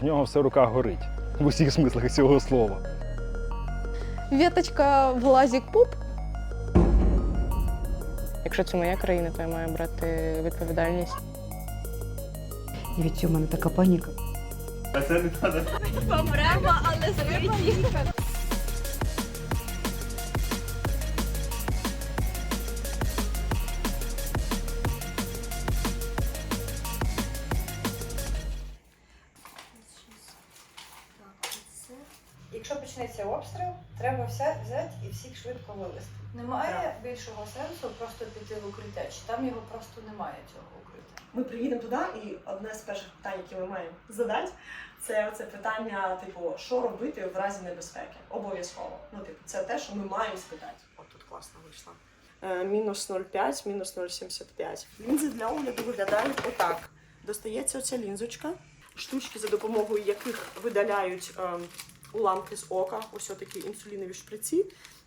В нього все рука горить в усіх смислах цього слова. Віточка в лазік пуп. Якщо це моя країна, то я маю брати відповідальність. І від цього в мене така паніка. Помремо, але звичайно. Якщо почнеться обстріл, треба все взяти і всіх швидко вивезти. Немає більшого сенсу просто піти в укриття, чи там його просто немає цього укриття. Ми приїдемо туди, і одне з перших питань, які ми маємо задати, це це питання, типу, що робити в разі небезпеки. Обов'язково. Ну, типу, це те, що ми маємо спитати. От тут класно вийшло. Е, мінус 0,5, мінус 0,75. Лінзи для огляду виглядають отак. Достається оця лінзочка, штучки, за допомогою яких видаляють е, уламки з ока, ось такі інсулінові шприці.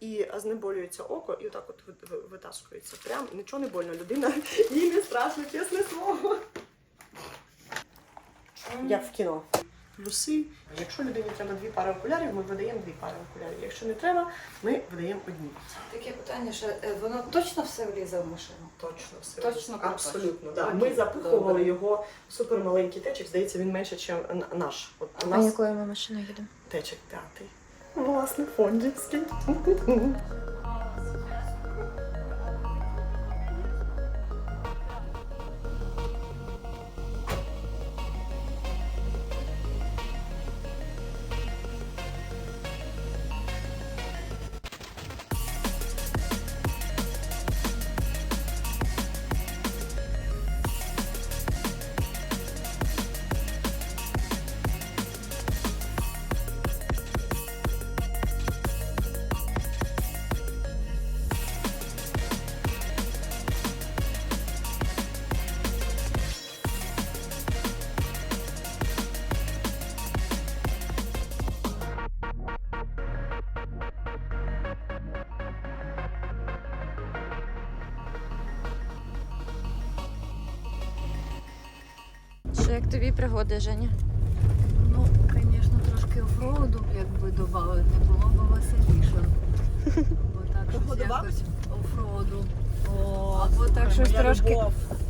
І знеболюється око, і отак от ви- ви- витаскується. Прям нічого не больно. Людина їй не страшно, чесне слово. Як в кіно. Плюси. Якщо людині треба дві пари окулярів, ми видаємо дві пари окулярів. Якщо не треба, ми видаємо одні. Таке питання, що е, воно точно все влізе в машину? Точно все. Точно абсолютно. Да. Ми запихували добре. його в супермаленький течик. Здається, він менше, ніж наш. От у А нас якою ми машиною їдемо? течик п'ятий. Власне, фондівський. тобі пригоди, Женя? Ну, звісно, трошки офроуду, якби додати, було б веселіше. Бо так щось офроуду. Або так щось трошки,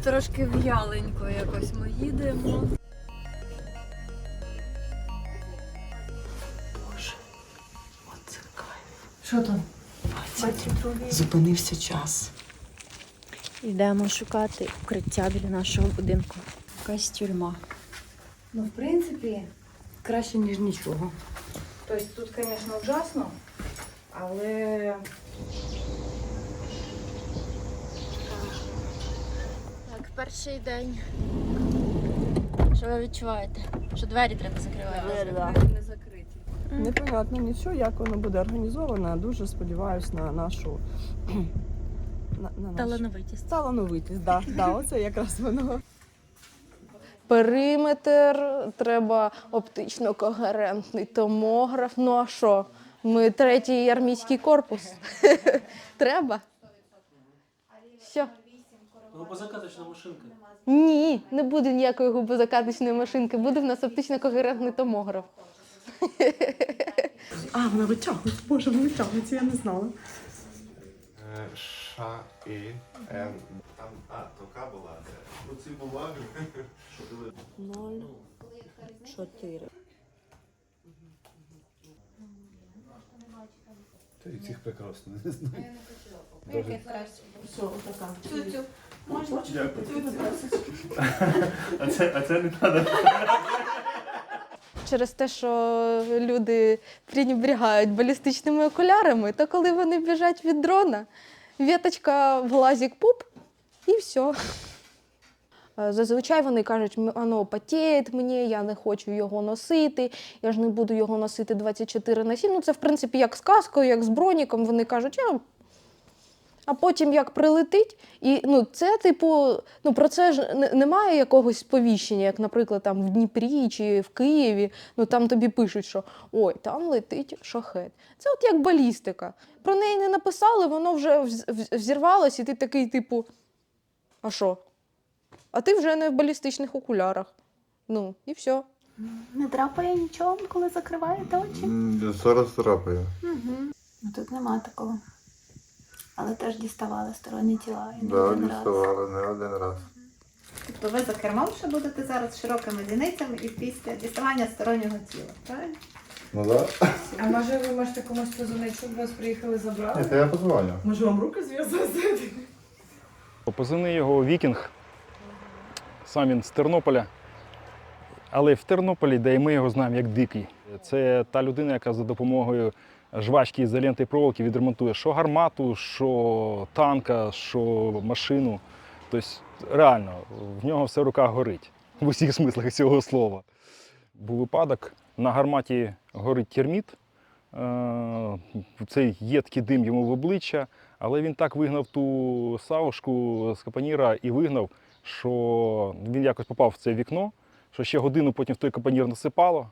трошки в'яленько якось ми їдемо. Боже, оце кайф. Що там? Зупинився час. Йдемо шукати укриття біля нашого будинку. Якась тюрма. Ну, в принципі, краще, ніж нічого. Тобто тут, звісно, ужасно, але Так, перший день. Що ви відчуваєте? Що двері треба закривати? Не закриті. Непонятно нічого, як воно буде організовано. Дуже сподіваюся на нашу на, на нашу Талановитість. талановитість. Да, да, оце якраз воно. Периметр, треба оптично-когерентний томограф. Ну а що? Ми третій армійський корпус. Треба? Що? Губозакаточна машинка. Ні, не буде ніякої губозакаточної машинки, буде в нас оптично-когерентний томограф. А, вона витягується. Боже, вона витягується, я не знала. Ша і Н. Там, а, то К була. Оці бумаги. Ноль, чотири. Та і цих прекрасно, не знаю. Все, отака. Дякую. А це, а це не треба. Через те, що люди пренебрігають балістичними окулярами, то коли вони біжать від дрона, віточка в пуп і все. Зазвичай вони кажуть, «М- воно потіє мені, я не хочу його носити, я ж не буду його носити 24 на 7. Ну, це, в принципі, як з каскою, як з броніком. Вони кажуть, а, а потім як прилетить. І ну, це, типу, ну, про це ж немає якогось сповіщення, як, наприклад, там в Дніпрі чи в Києві. Ну там тобі пишуть, що ой, там летить шахет. Це от як балістика. Про неї не написали, воно вже вз- вз- взірвалось, і ти такий, типу, а що? А ти вже не в балістичних окулярах. Ну, і все. Не драпає нічого, коли закриваєте очі? Зараз трапає. Угу. Тут нема такого. Але теж діставали сторонні тіла. і не Да, один раз. діставали не один раз. Тобто ви за кермом ще будете зараз широкими зіницями і після діставання стороннього тіла, правильно? Ну так. А може ви можете комусь позвонити, щоб вас приїхали забрали? Ні, то я позвоню. Може вам руки зв'язати? Позивний його Вікінг. Сам він з Тернополя. Але в Тернополі, де і ми його знаємо як дикий. Це та людина, яка за допомогою жвачки ізоленти проволоки відремонтує що гармату, що танка, що машину. Тобто, реально, в нього все в руках горить в усіх смислах цього слова. Був випадок, на гарматі горить терміт. Е, Цей єдкий дим йому в обличчя, але він так вигнав ту савушку з капаніра і вигнав, що він якось попав в це вікно, що ще годину потім в той капанір насипало,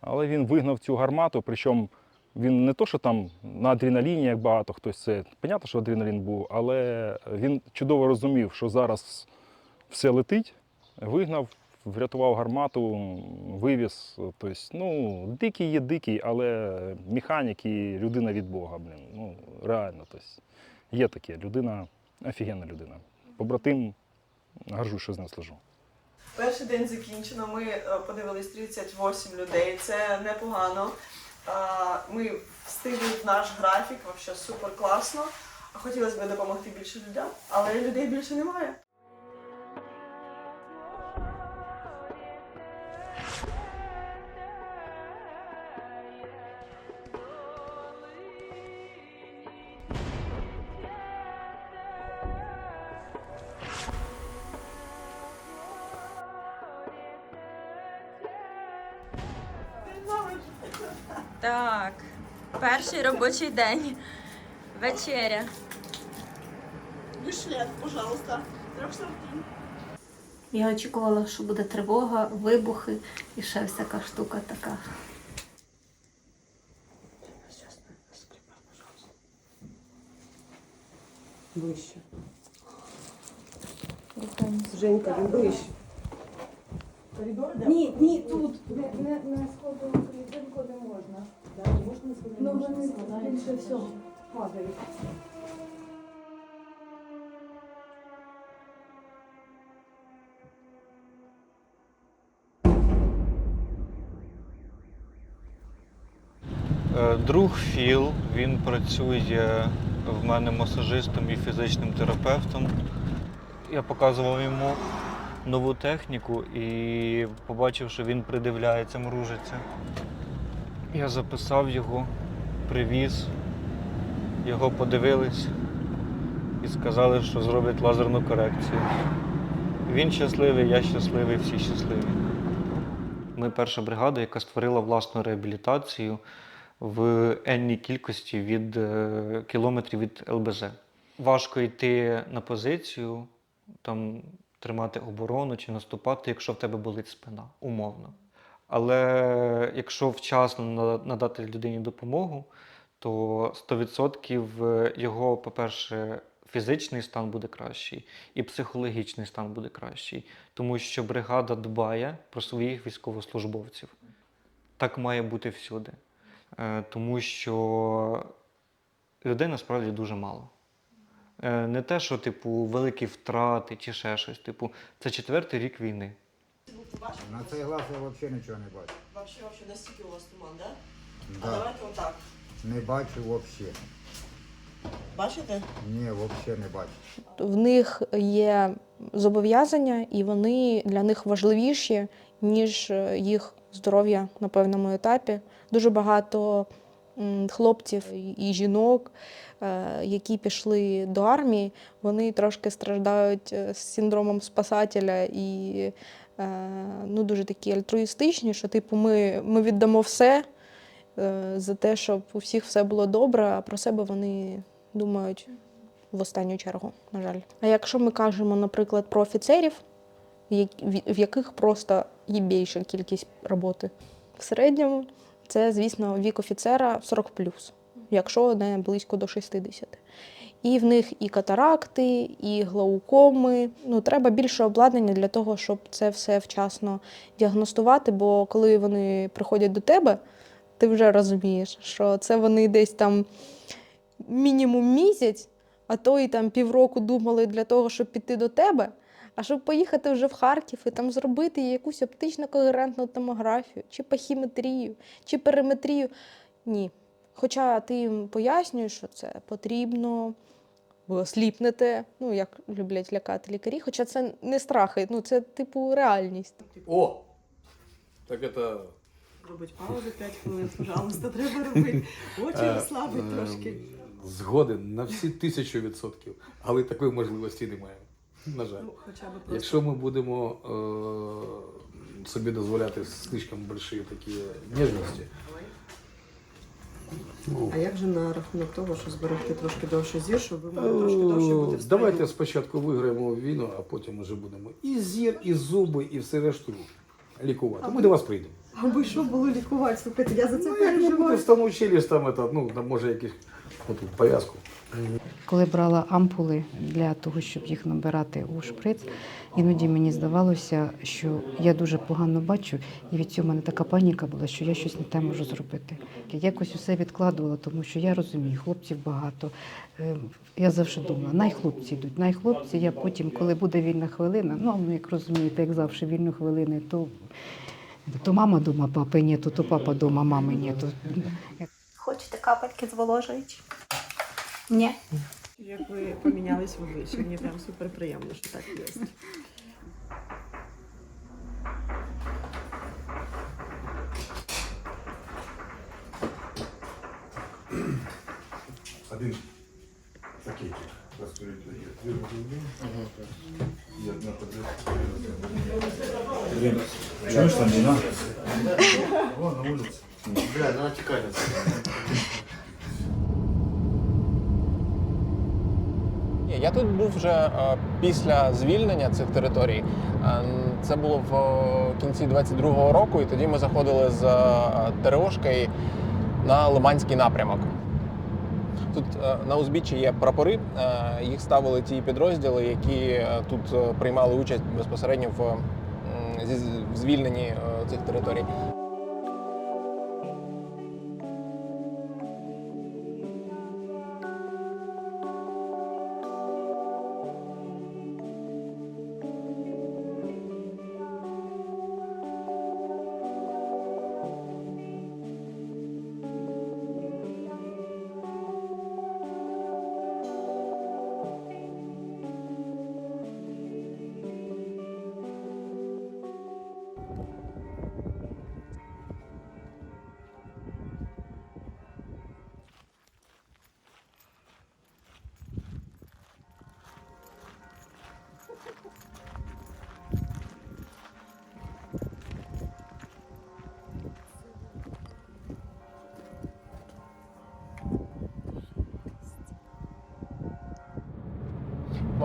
але він вигнав цю гармату, причому він не то, що там на адреналіні, як багато хтось це. Понятно, що адреналін був, але він чудово розумів, що зараз все летить, вигнав, врятував гармату, вивіз. Тобто, ну, дикий є дикий, але механік і людина від Бога, блін. Ну, реально. Тобто, є таке. Людина, офігенна людина. Побратим, горжусь, що з ним служу. Перший день закінчено. Ми е, подивились 38 людей. Це непогано. Ми встигли в наш графік, вообще супер класно. Хотілося б допомогти більше людям, але людей більше немає. Так, перший робочий день. Вечеря. Вишлет, пожалуйста. Я очікувала, що буде тривога, вибухи і ще всяка штука така. Ближче. Женька, він ближче. Ні, ні, тут. Не, не, не сходу клітинку не можна. Ну, вони більше всього падають. Е, Друг Філ, він працює в мене масажистом і фізичним терапевтом. Я показував йому нову техніку і побачив, що він придивляється, мружиться. Я записав його, привіз, його подивились і сказали, що зроблять лазерну корекцію. Він щасливий, я щасливий, всі щасливі. Ми перша бригада, яка створила власну реабілітацію в енній кількості від е, кілометрів від ЛБЗ. Важко йти на позицію, там, тримати оборону чи наступати, якщо в тебе болить спина, умовно. Але якщо вчасно надати людині допомогу, то 100% його, по-перше, фізичний стан буде кращий, і психологічний стан буде кращий, тому що бригада дбає про своїх військовослужбовців. Так має бути всюди. Е, Тому що людей насправді дуже мало. Е, Не те, що, типу, великі втрати чи ще щось. Типу, це четвертий рік війни. На цей глаз я взагалі нічого не бачу. Вообще, вообще, настільки у вас туман, да? А Да. давайте отак. Не бачу взагалі. Бачите? Ні, взагалі не бачу. В них є зобов'язання, і вони для них важливіші, ніж е, їх здоров'я на певному етапі. Дуже багато хлопців і жінок, е, які пішли до армії, вони трошки страждають е, з синдромом спасателя і е, ну, дуже такі альтруїстичні, що типу ми, ми віддамо все за те, щоб у всіх все було добре, а про себе вони думають в останню чергу, на жаль. А якщо ми кажемо, наприклад, про офіцерів, в яких просто є більша кількість роботи, в середньому це, звісно, вік офіцера 40 якщо не близько до 60. І в них і катаракти, і глаукоми. Ну, треба більше обладнання для того, щоб це все вчасно діагностувати. Бо коли вони приходять до тебе, ти вже розумієш, що це вони десь там мінімум місяць, а то і там півроку думали для того, щоб піти до тебе. А щоб поїхати вже в Харків і там зробити якусь оптично когерентну томографію, чи пахіметрію, чи периметрію. Ні. Хоча ти їм пояснюєш, що це потрібно, ви сліпнете, ну як люблять лякати лікарі, хоча це не страхи, ну це типу реальність. О! Так это... Робить паузу 5 хвилин, пожалуйста, треба робити. Очі е, розслабить е, трошки. Згоден на всі тисячу відсотків, але такої можливості немає. На жаль. Ну, хоча б просто. Якщо ми будемо е, собі дозволяти слишком больші такі ніжності, ну, А як же на рахунок того, що зберегти трошки довше зір, щоб ви могли трошки довше бути е, в давайте спочатку виграємо війну, а потім вже будемо і зір, і зуби, і все решту лікувати. Ми до вас прийдемо. Аби що було лікувати? Слухайте, я за це Ну, переживаю. там учились, там, это, ну, там може якісь отут пов'язку. Коли брала ампули для того, щоб їх набирати у шприц, іноді мені здавалося, що я дуже погано бачу, і від цього в мене така паніка була, що я щось не те можу зробити. Якось усе відкладувала, тому що я розумію, хлопців багато. Е, Я завжди думала, най хлопці йдуть, най хлопці. Я потім, коли буде вільна хвилина, ну ну, як розумієте, як завжди вільну хвилину, то, то мама дома, папи ні, то, то папа дома, мами ні. То... Хочете капельки зволожуючі? Ні. Як ви помінялись в обличчі, мені прям супер приємно, що так є. Я тут був вже е, після звільнення цих територій. Е, Це було в е, кінці 22-го року, і тоді ми заходили з ТРОшки на Лиманський напрямок. Тут на узбіччі є прапори, їх ставили ті підрозділи, які тут приймали участь безпосередньо в, звільненні цих територій.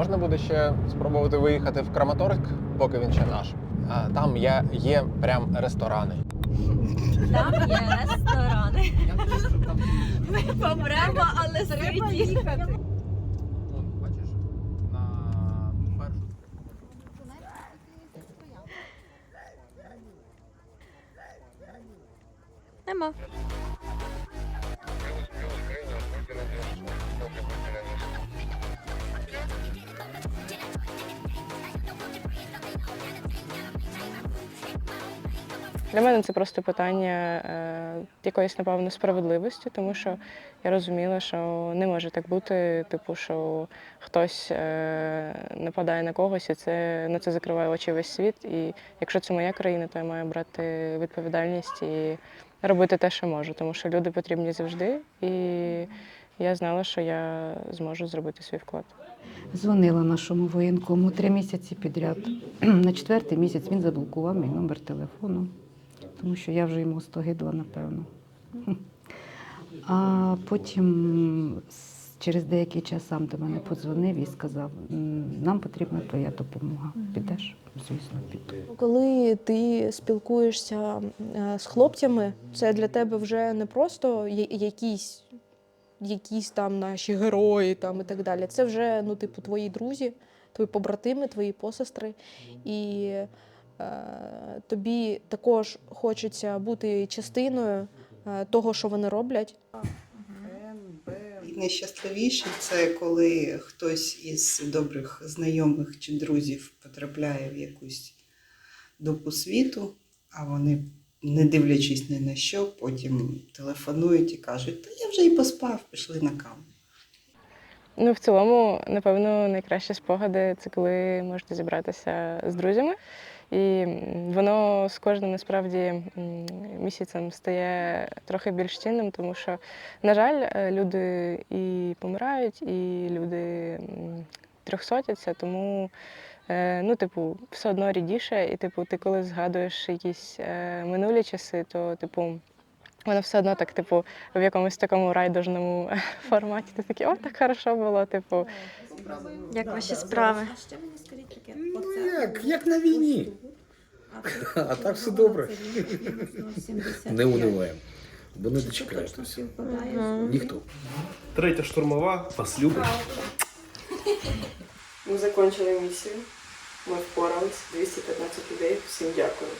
Можна буде ще спробувати виїхати в Краматорськ, поки він ще наш. А Там є, є прям ресторани. Там є ресторани. Ми помремо, але треба їхати. Бачиш, на першу Нема. Для мене це просто питання е, якоїсь, напевно, справедливості, тому що я розуміла, що не може так бути, типу, що хтось е, нападає на когось, і це на це закриває очі весь світ. І якщо це моя країна, то я маю брати відповідальність і робити те, що можу, тому що люди потрібні завжди, і я знала, що я зможу зробити свій вклад. Дзвонила нашому воєнкому три місяці підряд. На четвертий місяць він заблокував мій номер телефону, тому що я вже йому остогидла, напевно. А потім через деякий час сам до мене подзвонив і сказав: нам потрібна твоя допомога. Підеш? Звісно, піду. Коли ти спілкуєшся е, з хлопцями, це для тебе вже не просто якісь якісь там наші герої там, і так далі. Це вже ну, типу, твої друзі, твої побратими, твої посестри. І е, тобі також хочеться бути частиною е, того, що вони роблять. Найщасливіше це коли хтось із добрих знайомих чи друзів потрапляє в якусь дупу світу, а вони, не дивлячись ні на що, потім телефонують і кажуть, та я вже і поспав, пішли на каву. Ну, в цілому, напевно, найкращі спогади це коли можете зібратися з друзями. І воно з кожним насправді місяцем стає трохи більш цінним, тому що, на жаль, е, люди і помирають, і люди трьохсотяться, тому ну, типу, все одно рідіше. І, типу, ти коли згадуєш якісь е, минулі часи, то, типу, Воно все одно так, типу, в якомусь такому райдужному форматі. Ти такий, о, так хорошо було, типу. Як ваші справи? Ну як, як на війні. А так все добре. Не униваємо. Бо не дочекаєтеся. Ніхто. Третя штурмова, вас любить. Ми закінчили місію. Ми впорались. 215 людей. Всім дякую.